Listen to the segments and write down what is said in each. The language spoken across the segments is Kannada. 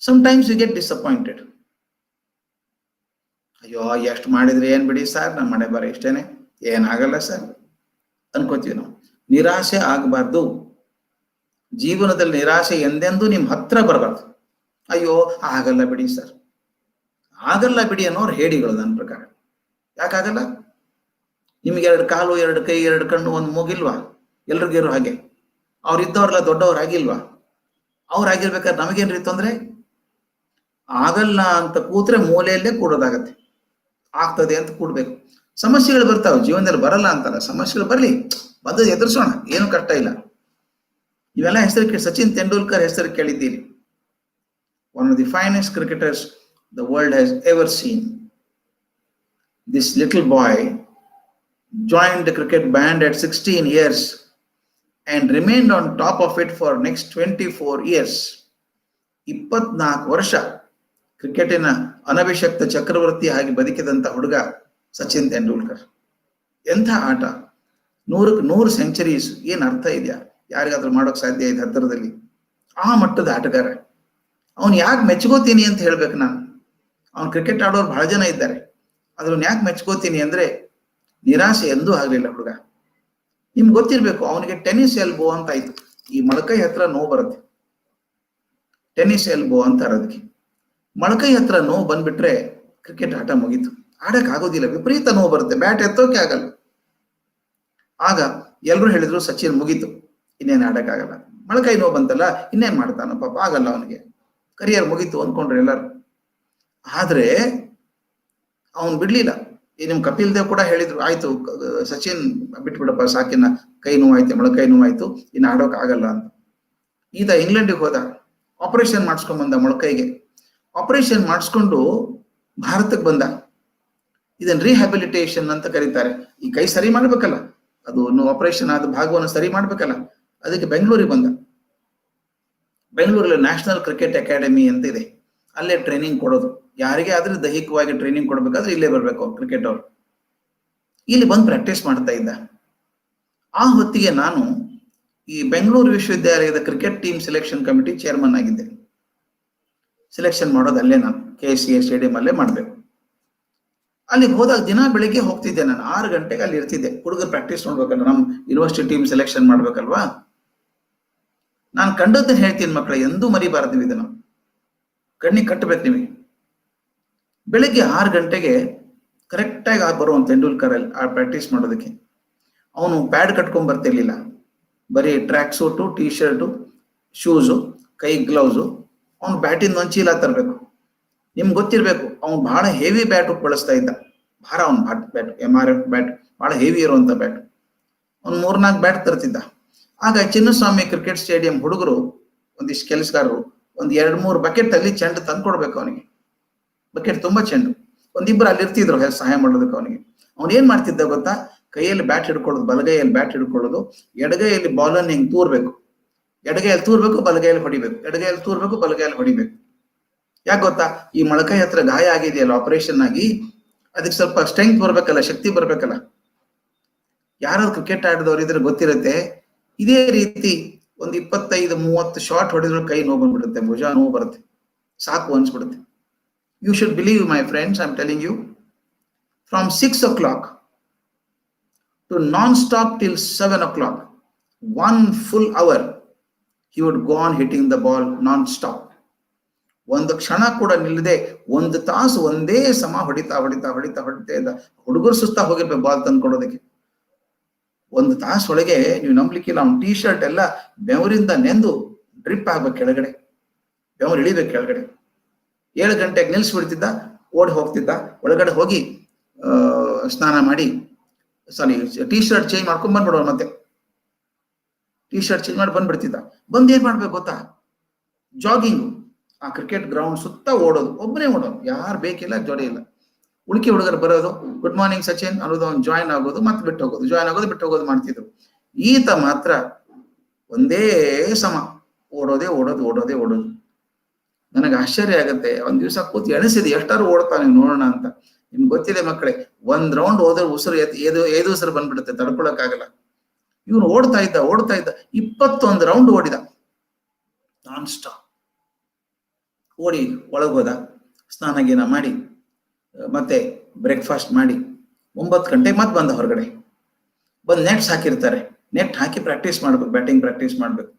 ಸಮಟೈಮ್ಸ್ ಯು ಗೆಟ್ ಡಿಸಪಾಯಿಂಟೆಡ್ ಅಯ್ಯೋ, ಎಷ್ಟು ಮಾಡಿದ್ರೆ ಏನ್ ಬಿಡಿ ಸರ್? ನಮ್ಮ ಮನೆ ಬರ ಇಷ್ಟೇನೆ. ಏನಾಗಲ್ಲ ಸರ್. ಅನ್ಕೋತೀವಿ ನಾವು. ನಿರಾಶೆ ಆಗಬಾರ್ದು. ಜೀವನದಲ್ಲಿ ನಿರಾಶೆ ಎಂದೆಂದೂ ನಿಮ್ ಹತ್ರ ಬರಬಾರ್ದು. ಅಯ್ಯೋ, ಆಗಲ್ಲ ಬಿಡಿ ಸರ್. ಆಗಲ್ಲ ಬಿಡಿ ಅನ್ನೋರು ಹೇಳಿಗಳು ನನ್ನ ಪ್ರಕಾರ. ಯಾಕಾಗಲ್ಲ ನಿಮ್ಗೆ ಎರಡು ಕಾಲು, ಎರಡು ಕೈ, ಎರಡು ಕಣ್ಣು, ಒಂದು ಮೂಗಿಲ್ವಾ? ಎಲ್ರಿಗಿರೋ ಹಾಗೆ. ಅವ್ರು ಇದ್ದವ್ರಲ್ಲ ದೊಡ್ಡವ್ರು ಆಗಿಲ್ವಾ ಅವ್ರು ಆಗಿರ್ಬೇಕಾದ್ರೆ ನಮಗೇನ್ರಿ ತೊಂದ್ರೆ? ಆಗಲ್ಲ ಅಂತ ಕೂತ್ರೆ ಮೂಲೆಯಲ್ಲೇ ಕೂಡೋದಾಗತ್ತೆ. ಆಗ್ತದೆ ಅಂತ ಕೂಡ್ಬೇಕು. ಸಮಸ್ಯೆಗಳು ಬರ್ತಾವೆ, ಜೀವನದಲ್ಲಿ ಬರಲ್ಲ ಅಂತಲ್ಲ. ಸಮಸ್ಯೆಗಳು ಬರಲಿ, ಬಂದು ಎದುರಿಸೋಣ, ಏನು ಕಷ್ಟ ಇಲ್ಲ. ಇವೆಲ್ಲ ಹೆಸರು ಕೇಳಿ, ಸಚಿನ್ ತೆಂಡೂಲ್ಕರ್ ಹೆಸರು ಕೇಳಿದ್ದೀರಿ. One of the finest cricketers the world has ever seen this little boy joined the cricket band at 16 years and remained on top of it for next 24 years. ಇಪ್ಪತ್ನಾಲ್ಕು ವರ್ಷ. ಕ್ರಿಕೆಟಿನ ಅನಭಿಷಕ್ತ ಚಕ್ರವರ್ತಿ ಆಗಿ ಬದುಕಿದಂತ ಹುಡುಗ ಸಚಿನ್ ತೆಂಡೂಲ್ಕರ್. ಎಂಥ ಆಟ? ನೂರಕ್ಕೆ ನೂರು ಸೆಂಚುರೀಸ್ ಏನ್ ಅರ್ಥ ಇದೆಯಾ? ಯಾರಿಗಾದ್ರೂ ಮಾಡೋಕ್ ಸಾಧ್ಯ ಇದೆ ಹತ್ತಿರದಲ್ಲಿ? ಆ ಮಟ್ಟದ ಆಟಗಾರ. ಅವನು ಯಾಕೆ ಮೆಚ್ಕೋತೀನಿ ಅಂತ ಹೇಳ್ಬೇಕು ನಾನು? ಅವ್ನು ಕ್ರಿಕೆಟ್ ಆಡೋರು ಬಹಳ ಜನ ಇದ್ದಾರೆ. ಅದ್ರನ್ನ ಯಾಕೆ ಮೆಚ್ಕೋತೀನಿ ಅಂದ್ರೆ ನಿರಾಸೆ ಎಂದೂ ಆಗಲಿಲ್ಲ ಹುಡುಗ. ನಿಮ್ಗೆ ಗೊತ್ತಿರ್ಬೇಕು, ಅವನಿಗೆ ಟೆನ್ನಿಸ್ ಎಲ್ಬೋ ಅಂತ ಆಯ್ತು. ಈ ಮೊಳಕೈ ಹತ್ರ ನೋವು ಬರುತ್ತೆ. ಟೆನ್ನಿಸ್ ಎಲ್ಬೋ ಅಂತಾರೆ ಅದಕ್ಕೆ ಮೊಳಕೈ ಹತ್ರ ನೋವು ಬಂದ್ಬಿಟ್ರೆ ಕ್ರಿಕೆಟ್ ಆಟ ಮುಗೀತು. ಆಡಕ್ ಆಗೋದಿಲ್ಲ, ವಿಪರೀತ ನೋವು ಬರುತ್ತೆ ಬ್ಯಾಟ್ ಎತ್ತೋಕೆ ಆಗಲ್ಲ. ಆಗ ಎಲ್ರು ಹೇಳಿದ್ರು, ಸಚಿನ್ ಮುಗೀತು, ಇನ್ನೇನು ಆಡಕ್ ಆಗಲ್ಲ. ಮೊಳಕೈ ನೋವು ಬಂತಲ್ಲ, ಇನ್ನೇನ್ ಮಾಡ್ತಾನ ಪಾಪ, ಆಗಲ್ಲ ಅವನಿಗೆ. ಕರಿಯರ್ ಮುಗೀತು ಅನ್ಕೊಂಡ್ರೆ ಎಲ್ಲರೂ. ಆದ್ರೆ ಅವನ್ ಬಿಡ್ಲಿಲ್ಲ. ಈ ನಿಮ್ ಕಪಿಲ್ ದೇವ್ ಕೂಡ ಹೇಳಿದ್ರು, ಆಯ್ತು, ಸಚಿನ್ ಬಿಟ್ಬಿಡಪ್ಪ ಸಾಕಿನ ಕೈ ನೋವಾಯ್ತು ಮೊಳಕೈ ನೋವಾಯ್ತು ಇನ್ನು ಆಡೋಕ್ ಆಗಲ್ಲ ಅಂತ. ಈತ ಇಂಗ್ಲೆಂಡಿಗೆ ಹೋದ. ಆಪರೇಷನ್ ಮಾಡಿಸ್ಕೊಂಡ್ ಬಂದ ಮೊಳಕೈಗೆ ಆಪರೇಷನ್ ಮಾಡಿಸ್ಕೊಂಡು ಭಾರತಕ್ಕೆ ಬಂದ. ಇದನ್ನ ರಿಹ್ಯಾಬಿಲಿಟೇಷನ್ ಅಂತ ಕರೀತಾರೆ. ಈ ಕೈ ಸರಿ ಮಾಡ್ಬೇಕಲ್ಲ? ಅದು ಆಪರೇಷನ್ ಆದ ಭಾಗವನ್ನು ಸರಿ ಮಾಡ್ಬೇಕಲ್ಲ? ಅದಕ್ಕೆ ಬೆಂಗಳೂರಿಗೆ ಬಂದ. ಬೆಂಗಳೂರಲ್ಲಿ ನ್ಯಾಷನಲ್ ಕ್ರಿಕೆಟ್ ಅಕಾಡೆಮಿ ಅಂತ ಇದೆ. ಅಲ್ಲೇ ಟ್ರೈನಿಂಗ್ ಕೊಡೋದು. ಯಾರಿಗೆ ಆದ್ರೆ ದೈಹಿಕವಾಗಿ ಟ್ರೈನಿಂಗ್ ಕೊಡ್ಬೇಕಾದ್ರೆ ಇಲ್ಲೇ ಬರ್ಬೇಕು ಕ್ರಿಕೆಟ್ ಅವ್ರು. ಇಲ್ಲಿ ಬಂದು ಪ್ರಾಕ್ಟೀಸ್ ಮಾಡ್ತಾ ಇದ್ದ. ಆ ಹೊತ್ತಿಗೆ ನಾನು ಈ ಬೆಂಗಳೂರು ವಿಶ್ವವಿದ್ಯಾಲಯದ cricket team selection committee chairman ಆಗಿದ್ದೆ. ಸೆಲೆಕ್ಷನ್ ಮಾಡೋದು ಅಲ್ಲೇ ನಾನು ಕೆ ಸಿ ಎ ಸ್ಟೇಡಿಯಂ ಅಲ್ಲೇ ಮಾಡಬೇಕು. ಅಲ್ಲಿಗೆ ಹೋದಾಗ ದಿನ ಬೆಳಿಗ್ಗೆ ಹೋಗ್ತಿದ್ದೆ ನಾನು, ಆರು ಗಂಟೆಗೆ ಅಲ್ಲಿ ಇರ್ತಿದ್ದೆ. ಹುಡುಗರು ಪ್ರಾಕ್ಟೀಸ್ ನೋಡ್ಬೇಕಲ್ಲ ನಮ್ಮ ಯೂನಿವರ್ಸಿಟಿ ಟೀಮ್ ಸೆಲೆಕ್ಷನ್ ಮಾಡ್ಬೇಕಲ್ವಾ? ನಾನು ಕಂಡದ್ದು ಹೇಳ್ತೀನಿ ಮಕ್ಕಳ ಎಂದೂ ಮರಿಬಾರದು ನೀವು ಇದನ್ನು. ಕಣ್ಣಿಗೆ ಕಟ್ಟಬೇಕು ನಿಮಗೆ. ಬೆಳಿಗ್ಗೆ ಆರು ಗಂಟೆಗೆ ಕರೆಕ್ಟಾಗಿ ಆಗಿ ಬರುವಂತ ತೆಂಡೂಲ್ಕರ್ ಅಲ್ಲಿ, ಆ ಪ್ರಾಕ್ಟೀಸ್ ಮಾಡೋದಕ್ಕೆ. ಅವನು ಪ್ಯಾಡ್ ಕಟ್ಕೊಂಡ್ ಬರ್ತಿರ್ಲಿಲ್ಲ. ಬರೀ track suit T shirt shoes ಕೈ ಗ್ಲೌಸು ಅವನು ಬ್ಯಾಟಿನ ಒಂದು ಚೀಲ ತರಬೇಕು. ನಿಮ್ಗೆ ಗೊತ್ತಿರಬೇಕು, ಅವ್ನು ಬಹಳ ಹೆವಿ ಬ್ಯಾಟ್ ಬಳಸ್ತಾ ಇದ್ದ. ಭಾರ ಅವ್ನ bat bat M R F bat ಬಹಳ ಹೆವಿ ಇರುವಂತ ಬ್ಯಾಟ್ ಅವ್ನು ಮೂರ್ನಾಲ್ಕು ಬ್ಯಾಟ್ ತರ್ತಿದ್ದ. ಆಗ ಚಿನ್ನಸ್ವಾಮಿ ಕ್ರಿಕೆಟ್ ಸ್ಟೇಡಿಯಂ ಹುಡುಗರು, ಒಂದಿಷ್ಟು ಕೆಲಸಗಾರರು, ಒಂದ್ ಎರಡು ಮೂರು ಬಕೆಟ್ ಅಲ್ಲಿ ಚೆಂಡು ತಂದು ಕೊಡ್ಬೇಕು ಅವನಿಗೆ. ಬಕೆಟ್ ತುಂಬಾ ಚೆಂಡು. ಒಂದಿಬ್ರು ಅಲ್ಲಿ ಇರ್ತಿದ್ರು ಸಹಾಯ ಮಾಡೋದಕ್ಕೆ ಅವನಿಗೆ. ಅವ್ನು ಏನ್ ಮಾಡ್ತಿದ್ದ ಗೊತ್ತಾ? ಕೈಯಲ್ಲಿ ಬ್ಯಾಟ್ ಹಿಡ್ಕೊಳ್ಳೋದು, ಬಲಗೈಯಲ್ಲಿ ಬ್ಯಾಟ್ ಹಿಡ್ಕೊಳ್ಳೋದು, ಎಡಗೈಯಲ್ಲಿ ಬಾಲನ್ನು ಹಿಂಗ್ ತೂರ್ಬೇಕು. ಎಡಗೈಯಲ್ಲಿ ತೂರ್ಬೇಕು, ಬಲಗೈಯಲ್ಲಿ ಹೊಡಿಬೇಕು. ಎಡಗೈಯಲ್ಲಿ ತೂರ್ಬೇಕು, ಬಲಗೈಯಲ್ಲಿ ಹೊಡಿಬೇಕು. ಯಾಕೆ ಗೊತ್ತಾ? ಈ ಮೊಳಕೈ ಹತ್ರ ಗಾಯ ಆಗಿದೆಯಲ್ಲ ಆಪರೇಷನ್ ಆಗಿ, ಅದಕ್ಕೆ ಸ್ವಲ್ಪ ಸ್ಟ್ರೆಂತ್ ಬರ್ಬೇಕಲ್ಲ, ಶಕ್ತಿ ಬರ್ಬೇಕಲ್ಲ. ಯಾರಾದ್ರು ಕ್ರಿಕೆಟ್ ಆಡಿದವ್ರು ಇದ್ರೆ ಗೊತ್ತಿರುತ್ತೆ, ಇದೇ ರೀತಿ ಒಂದು ಇಪ್ಪತ್ತೈದು, ಮೂವತ್ತು ಶಾಟ್ ಹೊಡೆದ್ರು ಕೈ ನೋವು ಬಂದ್ಬಿಡುತ್ತೆ, ಭುಜ ನೋವು ಬರುತ್ತೆ. ಸಾಕು ಅನ್ಸ್ಬಿಡುತ್ತೆ. You should believe my friends I am telling you from six o'clock to non stop till seven o'clock one full hour he would go on hitting the ball non stop ಒಂದು ಕ್ಷಣ ಕೂಡ ನಿಲ್ಲದೆ ಒಂದು ತಾಸು ಒಂದೇ ಸಮ ಹೊಡಿತಾ ಹೊಡಿತಾ ಹೊಡಿತಾ ಹೊಡಿತಾ ಇಲ್ಲ ಹುಡುಗರು ಸುಸ್ತಾ ಹೋಗಿರ್ಬೇಕು ಬಾಲ್ ತಂದು ಕೊಡೋದಕ್ಕೆ. ಒಂದು ತಾಸು ಒಳಗೆ ನೀವು ನಂಬ್ಲಿಕ್ಕಿಲ್ಲ ಅವ್ನ ಟೀ ಶರ್ಟ್ ಎಲ್ಲ ಬೆವರಿಂದ ನೆಂದು ಡ್ರಿಪ್ ಆಗ್ಬೇಕು ಕೆಳಗಡೆ. ಬೆವರು ಇಳಿಬೇಕು ಕೆಳಗಡೆ. ಏಳು ಗಂಟೆಗೆ ನಿಲ್ಸ್ಬಿಡ್ತಿದ್ದ, ಓಡಿ ಹೋಗ್ತಿದ್ದ. ಒಳಗಡೆ ಹೋಗಿ ಸ್ನಾನ ಮಾಡಿ ಸಾರಿ ಟಿ ಶರ್ಟ್ ಚೇಂಜ್ ಮಾಡ್ಕೊಂಡ್ ಬಂದ್ಬಿಡೋರು ಮತ್ತೆ. ಟೀ ಶರ್ಟ್ ಚೇಂಜ್ ಮಾಡಿ ಬಂದ್ಬಿಡ್ತಿದ್ದ. ಬಂದ್ ಏನ್ ಮಾಡ್ಬೇಕು ಗೊತ್ತಾ? ಜಾಗಿಂಗ್ ಆ ಕ್ರಿಕೆಟ್ ಗ್ರೌಂಡ್ ಸುತ್ತ ಓಡೋದು. ಒಬ್ಬನೇ ಓಡೋದು. ಯಾರು ಬೇಕಿಲ್ಲ, ಜೋಡಿ ಇಲ್ಲ. ಉಳಿಕೆ ಹುಡುಗರು ಬರೋದು. Good morning Sachin. ಅನ್ನೋದು ಅವ್ನು ಜಾಯ್ನ್ ಆಗೋದು ಮತ್ತೆ ಬಿಟ್ಟು ಹೋಗೋದು. ಜಾಯ್ನ್ ಆಗೋದು ಬಿಟ್ಟು ಹೋಗೋದು ಮಾಡ್ತಿದ್ರು. ಈತ ಮಾತ್ರ ಒಂದೇ ಸಮ. ಓಡೋದೇ, ಓಡೋದು ಓಡೋದೇ, ಓಡೋದು. ನನಗೆ ಆಶ್ಚರ್ಯ ಆಗುತ್ತೆ. ಒಂದ್ ದಿವಸ ಕೂತು ಎಣಿಸಿದೆ ಎಷ್ಟಾರು ಓಡ್ತಾನೆ ನೋಡೋಣ ಅಂತ. ನಿಮ್ಗೆ ಗೊತ್ತಿದೆ ಮಕ್ಕಳೇ, ಒಂದ್ ರೌಂಡ್ ಹೋದ್ರೆ ಉಸಿರು ಏದು ಏದು ಉಸಿರು ಬಂದ್ಬಿಡುತ್ತೆ. ತಡ್ಕೊಳಕ್ಕಾಗಲ್ಲ. ಇವನು ಓಡ್ತಾ ಇದ್ದ ಓಡ್ತಾ ಇದ್ದ. ಇಪ್ಪತ್ತೊಂದು ರೌಂಡ್ ಓಡಿದ. ನಾನ್ ಸ್ಟಾಪ್ ಓಡಿ ಒಳಗೆ ಹೋದ ಸ್ನಾನ ಗೀನ ಮಾಡಿ, ಮತ್ತೆ ಬ್ರೇಕ್ಫಾಸ್ಟ್ ಮಾಡಿ, ಒಂಬತ್ತು ಗಂಟೆ ಮತ್ತೆ ಬಂದ ಹೊರಗಡೆ. ಬಂದು ನೆಟ್ಸ್ ಹಾಕಿರ್ತಾರೆ ನೆಟ್ ಹಾಕಿ ಪ್ರಾಕ್ಟೀಸ್ ಮಾಡ್ಬೇಕು ಬ್ಯಾಟಿಂಗ್ ಪ್ರಾಕ್ಟೀಸ್ ಮಾಡ್ಬೇಕು.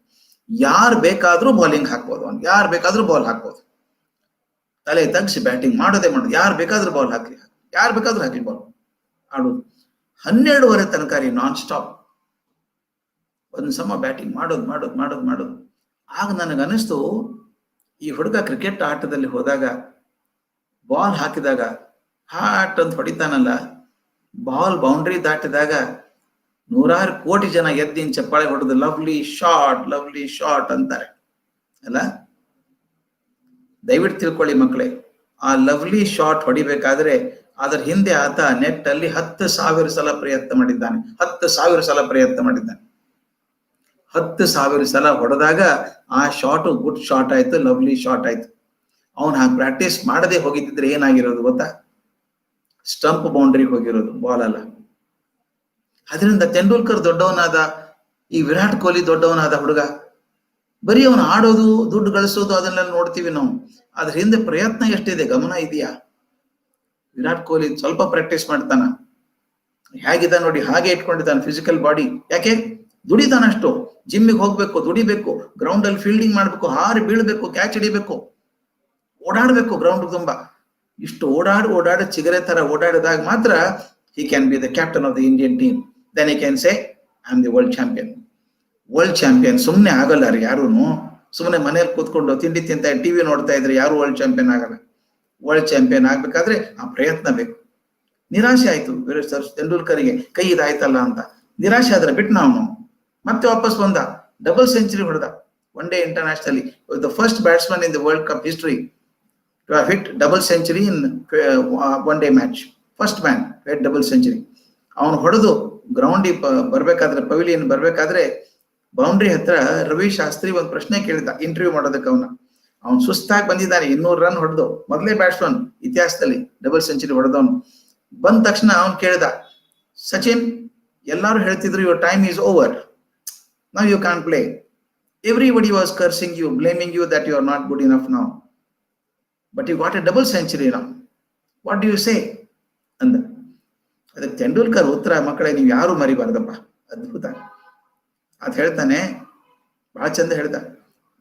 ಯಾರು ಬೇಕಾದ್ರೂ ಬೌಲಿಂಗ್ ಹಾಕ್ಬೋದು ಅವ್ನು. ಯಾರು ಬೇಕಾದ್ರೂ ಬಾಲ್ ಹಾಕ್ಬೋದು. ತಲೆ ತಗ್ಸಿ ಬ್ಯಾಟಿಂಗ್ ಮಾಡೋದೇ ಮಾಡೋದು. ಯಾರು ಬೇಕಾದ್ರೂ ಬಾಲ್ ಹಾಕಿ ಯಾರು ಬೇಕಾದ್ರೂ ಹಾಕಿ ಬಾಲ್ ಆಡೋದು. ಹನ್ನೆರಡುವರೆ ತನಕ ರೀ ನಾನ್ ಸ್ಟಾಪ್ ಒಂದು ಸಮ ಬ್ಯಾಟಿಂಗ್ ಮಾಡೋದು ಮಾಡೋದು ಮಾಡೋದು ಮಾಡೋದು. ಆಗ ನನಗೆ ಅನಿಸ್ತು ಈ ಹುಡುಗ ಕ್ರಿಕೆಟ್ ಆಟದಲ್ಲಿ ಹೋದಾಗ ಬಾಲ್ ಹಾಕಿದಾಗ, ಹಾಟ್ ಅಂತ ಹೊಡಿತಾನಲ್ಲ ಬಾಲ್ ಬೌಂಡ್ರಿ ದಾಟಿದಾಗ ನೂರಾರು ಕೋಟಿ ಜನ ಎದ್ದಿನ ಚಪ್ಪಾಳೆ ಹೊಡೆದು ಲವ್ಲಿ ಶಾಟ್ ಲವ್ಲಿ ಶಾಟ್ ಅಂತಾರೆ. ಅಲ್ಲ? ದಯವಿಟ್ಟು ತಿಳ್ಕೊಳ್ಳಿ ಮಕ್ಕಳೇ, ಆ ಲವ್ಲಿ ಶಾಟ್ ಹೊಡಿಬೇಕಾದ್ರೆ, ಅದರ ಹಿಂದೆ ಆತ ನೆಟ್ ಅಲ್ಲಿ ಹತ್ತು ಸಾವಿರ ಸಲ ಪ್ರಯತ್ನ ಮಾಡಿದ್ದಾನೆ, ಹತ್ತು ಸಾವಿರ ಸಲ ಪ್ರಯತ್ನ ಮಾಡಿದ್ದಾನೆ. ಹತ್ತು ಸಾವಿರ ಸಲ ಹೊಡೆದಾಗ ಆ ಶಾಟ್ ಗುಡ್ ಶಾಟ್ ಆಯ್ತು ಲವ್ಲಿ ಶಾಟ್ ಆಯ್ತು. ಅವನು ಹಾಗೆ ಪ್ರಾಕ್ಟೀಸ್ ಮಾಡದೆ ಹೋಗಿದ್ದಿದ್ರೆ ಏನಾಗಿರೋದು ಗೊತ್ತಾ? ಸ್ಟಂಪ್ ಬೌಂಡ್ರಿ ಹೋಗಿರೋದು ಬಾಲ್ ಅಲ್ಲ. ಅದರಿಂದ ತೆಂಡೂಲ್ಕರ್ ದೊಡ್ಡವನಾದ, ಈ ವಿರಾಟ್ ಕೊಹ್ಲಿ ದೊಡ್ಡವನಾದ ಹುಡುಗ, ಬರೀ ಅವನು ಆಡೋದು, ದುಡ್ಡು ಗಳಿಸೋದು ಅದನ್ನೆಲ್ಲ ನೋಡ್ತೀವಿ ನಾವು. ಅದ್ರ ಹಿಂದೆ ಪ್ರಯತ್ನ ಎಷ್ಟಿದೆ, ಗಮನ ಇದೆಯಾ? ವಿರಾಟ್ ಕೊಹ್ಲಿ ಸ್ವಲ್ಪ ಪ್ರಾಕ್ಟೀಸ್ ಮಾಡ್ತಾನ. ಹೇಗಿದ್ದ ನೋಡಿ, ಹಾಗೆ ಇಟ್ಕೊಂಡಿದ್ದಾನೆ ಫಿಸಿಕಲ್ ಬಾಡಿ ಯಾಕೆ? ದುಡಿತಾನಷ್ಟು ಜಿಮ್ಮಿಗೆ ಹೋಗ್ಬೇಕು, ದುಡಿಬೇಕು ಗ್ರೌಂಡ್ ಅಲ್ಲಿ ಫೀಲ್ಡಿಂಗ್ ಮಾಡ್ಬೇಕು, ಹಾರಿ ಬೀಳ್ಬೇಕು ಕ್ಯಾಚ್ ಹಿಡಿಬೇಕು, ಓಡಾಡ್ಬೇಕು ಗ್ರೌಂಡ್ ತುಂಬಾ. ಇಷ್ಟು ಓಡಾಡಿ ಓಡಾಡಿ ಚಿಗರೆ ತರ ಓಡಾಡಿದಾಗ ಮಾತ್ರ he can be the captain of the Indian team then I can say I am the world champion world champion ಸುಮ್ಮನೆ ಆಗಲ್ಲ ರೀ ಯಾರೂ ಸುಮ್ಮನೆ ಮನೇಲಿ ಕೂತ್ಕೊಂಡು ತಿಂಡಿ ತಿಂತ ಟಿವಿ ನೋಡ್ತಾ ಇದ್ರೆ ಯಾರು ವರ್ಲ್ಡ್ ಚಾಂಪಿಯನ್ ಆಗಲ್ಲ. ವರ್ಲ್ಡ್ ಚಾಂಪಿಯನ್ ಆಗ್ಬೇಕಾದ್ರೆ ಆ ಪ್ರಯತ್ನ ಬೇಕು. ನಿರಾಶೆ ಆಯ್ತು. ವೀರೇಶ್ ಸರ್, ತೆಂಡೂಲ್ಕರ್ಗೆ ಕೈ ಇದಾಯ್ತಲ್ಲ ಅಂತ. ನಿರಾಶೆ ಆದ್ರೆ ಬಿಟ್ಟು ನಾವು ಮತ್ತೆ ವಾಪಸ್ ಬಂದ. ಡಬಲ್ ಸೆಂಚುರಿ ಹೊಡೆದ one day internationally the first batsman in the world cup history to hit double century in one day match first man hit double century ಅವನು ಹೊಡೆದು ಗ್ರೌಂಡಿ ಬರ್ಬೇಕಾದ್ರೆ ಪವಿಲಿಯನ್ ಬರ್ಬೇಕಾದ್ರೆ ಬೌಂಡ್ರಿ ಹತ್ರ ರವಿ ಶಾಸ್ತ್ರಿ ಒಂದು ಪ್ರಶ್ನೆ ಕೇಳಿದ ಇಂಟರ್ವ್ಯೂ ಮಾಡೋದಕ್ಕೆ ಅವನ. ಅವ್ನು ಸುಸ್ತಾಗಿ ಬಂದಿದ್ದಾನೆ, ಇನ್ನೂರು ರನ್ ಹೊಡೆದು. ಮೊದಲೇ ಬ್ಯಾಟ್ಸ್ಮನ್ ಇತಿಹಾಸದಲ್ಲಿ ಡಬಲ್ ಸೆಂಚುರಿ ಹೊಡೆದವನು. ಬಂದ ತಕ್ಷಣ ಅವನು ಕೇಳಿದ, ಸಚಿನ್, ಎಲ್ಲರೂ ಹೇಳ್ತಿದ್ರು your time is over now you can play everybody was cursing you blaming you that you are not good enough now but you got a double century now what do you say ಅಂದ ಅದಕ್ಕೆ ತೆಂಡೂಲ್ಕರ್ ಉತ್ತರ, ಮಕ್ಕಳೇ, ನೀವು ಯಾರು ಮರಿಬಾರ್ದಪ್ಪ. ಅದ್ಭುತ. ಅದ್ ಹೇಳ್ತಾನೆ, ಬಹಳ ಚಂದ ಹೇಳ್ದ.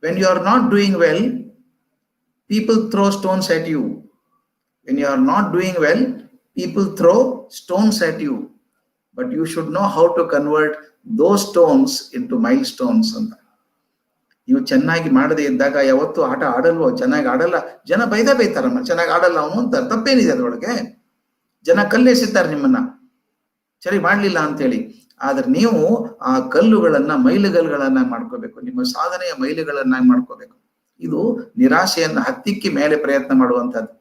When you are not doing well people throw stones at you when you are not doing well people throw stones at you but you should know how to convert those stones into milestones ಅಂತ. ನೀವು ಚೆನ್ನಾಗಿ ಮಾಡದೇ ಇದ್ದಾಗ ಯಾವತ್ತು ಆಟ ಆಡಲ್ವೋ, ಚೆನ್ನಾಗಿ ಆಡಲ್ಲ, ಜನ ಬೈದ ಬೈತಾರಮ್ಮ ಚೆನ್ನಾಗಿ ಆಡಲ್ಲ ಅವನು ಅಂತ, ತಪ್ಪೇನಿದೆ ಅದ್ರೊಳಗೆ. ಜನ ಕಲ್ಲೆಸಿತಾರೆ ನಿಮ್ಮನ್ನ. ಸರಿ, ಮಾಡ್ಲಿಲ್ಲ ಅಂತೇಳಿ. ಆದ್ರೆ ನೀವು ಆ ಕಲ್ಲುಗಳನ್ನ ಮೈಲುಗಲ್ಲುಗಳನ್ನ ಮಾಡ್ಕೋಬೇಕು. ನಿಮ್ಮ ಸಾಧನೆಯ ಮೈಲುಗಳನ್ನಾಗಿ ಮಾಡ್ಕೋಬೇಕು. ಇದು ನಿರಾಶೆಯನ್ನ ಹತ್ತಿಕ್ಕಿ ಮೇಲೆ ಪ್ರಯತ್ನ ಮಾಡುವಂತದ್ದು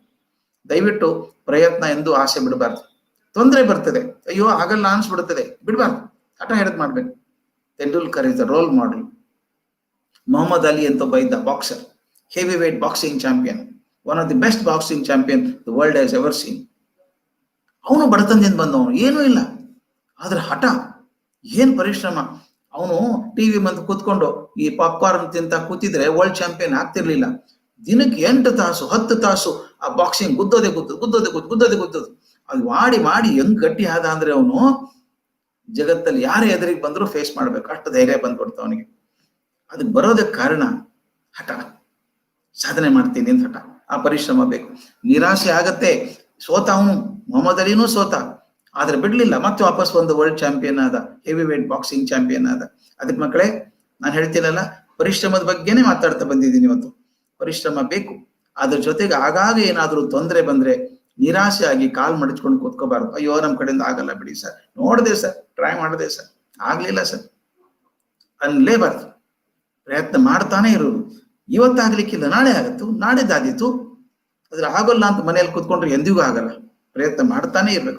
ದಯವಿಟ್ಟು ಪ್ರಯತ್ನ ಎಂದು ಆಸೆ ಬಿಡಬಾರ್ದು. ತೊಂದರೆ ಬರ್ತದೆ. ಅಯ್ಯೋ, ಆಗಲ್ಲ ಅನ್ಸ್ಬಿಡ್ತದೆ. ಬಿಡಬಾರ್ದು. ಹಠ ಹಿಡಿದು ಮಾಡ್ಬೇಕು. Tendulkar is a role model Muhammad Ali ಅಂತ ಒಬ್ಬ ಇದ್ದ boxer heavyweight boxing champion one of the best boxing champion the world has ever seen ಅವನು ಬಡತನದಿಂದ ಬಂದವನು, ಏನೂ ಇಲ್ಲ. ಆದ್ರೆ ಹಠ, ಏನ್ ಪರಿಶ್ರಮ. ಅವನು ಟಿವಿ ಬಂದು ಕೂತ್ಕೊಂಡು ಈ ಪಾಪ್ಕಾರ್ನ್ ತಿಂತ ಕೂತಿದ್ರೆ ವರ್ಲ್ಡ್ ಚಾಂಪಿಯನ್ ಆಗ್ತಿರ್ಲಿಲ್ಲ. ದಿನಕ್ಕೆ ಎಂಟು ತಾಸು, ಹತ್ತು ತಾಸು ಆ ಬಾಕ್ಸಿಂಗ್ ಗುದ್ದೋದೆ ಗುದ್ದು ಗುದ್ದೋದೆ ಗುದ್ದು ಗುದ್ದೋದೆ, ಗುದ್ದೋದು. ಅದು ಮಾಡಿ ಮಾಡಿ ಹೆಂಗ್ ಗಟ್ಟಿ ಆದ ಅಂದ್ರೆ ಅವನು ಜಗತ್ತಲ್ಲಿ ಯಾರೇ ಎದುರಿಗೆ ಬಂದ್ರು ಫೇಸ್ ಮಾಡ್ಬೇಕು. ಅಷ್ಟು ಧೈರ್ಯ ಬಂದ್ಬಿಡ್ತು ಅವನಿಗೆ. ಅದಕ್ಕೆ ಬರೋದಕ್ಕೆ ಕಾರಣ ಹಠ. ಸಾಧನೆ ಮಾಡ್ತೀನಿ ಅಂತ ಹಠ. ಆ ಪರಿಶ್ರಮ ಬೇಕು. ನಿರಾಶೆ ಆಗತ್ತೆ. ಸೋತ ಅವನು. ಮೊಹಮ್ಮದ್ ಅಲಿನೂ ಸೋತ. ಆದ್ರೆ ಬಿಡ್ಲಿಲ್ಲ. ಮತ್ತೆ ವಾಪಸ್ ಒಂದು ವರ್ಲ್ಡ್ ಚಾಂಪಿಯನ್ ಆದ ಹೆವಿ ವೇಟ್ ಬಾಕ್ಸಿಂಗ್ ಚಾಂಪಿಯನ್ ಆದ. ಅದಕ್ಕೆ ಮಕ್ಕಳೇ, ನಾನು ಹೇಳ್ತೀನಲ್ಲ, ಪರಿಶ್ರಮದ ಬಗ್ಗೆನೇ ಮಾತಾಡ್ತಾ ಬಂದಿದ್ದೀನಿ ಇವತ್ತು. ಪರಿಶ್ರಮ ಬೇಕು. ಅದ್ರ ಜೊತೆಗೆ ಆಗಾಗ ಏನಾದರೂ ತೊಂದರೆ ಬಂದ್ರೆ ನಿರಾಶೆ ಆಗಿ ಕಾಲ್ ಮಡಚ್ಕೊಂಡು ಕೂತ್ಕೋಬಾರ್ದು. ಅಯ್ಯೋ ನಮ್ಮ ಕಡೆಯಿಂದ ಆಗಲ್ಲ ಬಿಡಿ ಸರ್. ನೋಡಿದೆ ಸರ್ ಟ್ರೈ ಮಾಡಿದೆ ಸರ್. ಆಗ್ಲಿಲ್ಲ ಸರ್. ಅನ್ಲೇಬಾರ್ದು. ಪ್ರಯತ್ನ ಮಾಡ್ತಾನೆ ಇರೋರು. ಇವತ್ತಾಗ್ಲಿಕ್ಕಿಲ್ಲ ನಾಳೆ ಆಗತ್ತು ನಾಳೆದಾದೀತು ಅದ್ರ ಆಗೋಲ್ಲ ಅಂತ ಮನೆಯಲ್ಲಿ ಕೂತ್ಕೊಂಡ್ರೆ ಎಂದಿಗೂ ಆಗಲ್ಲ. ಪ್ರಯತ್ನ ಮಾಡ್ತಾನೆ ಇರ್ಬೇಕು.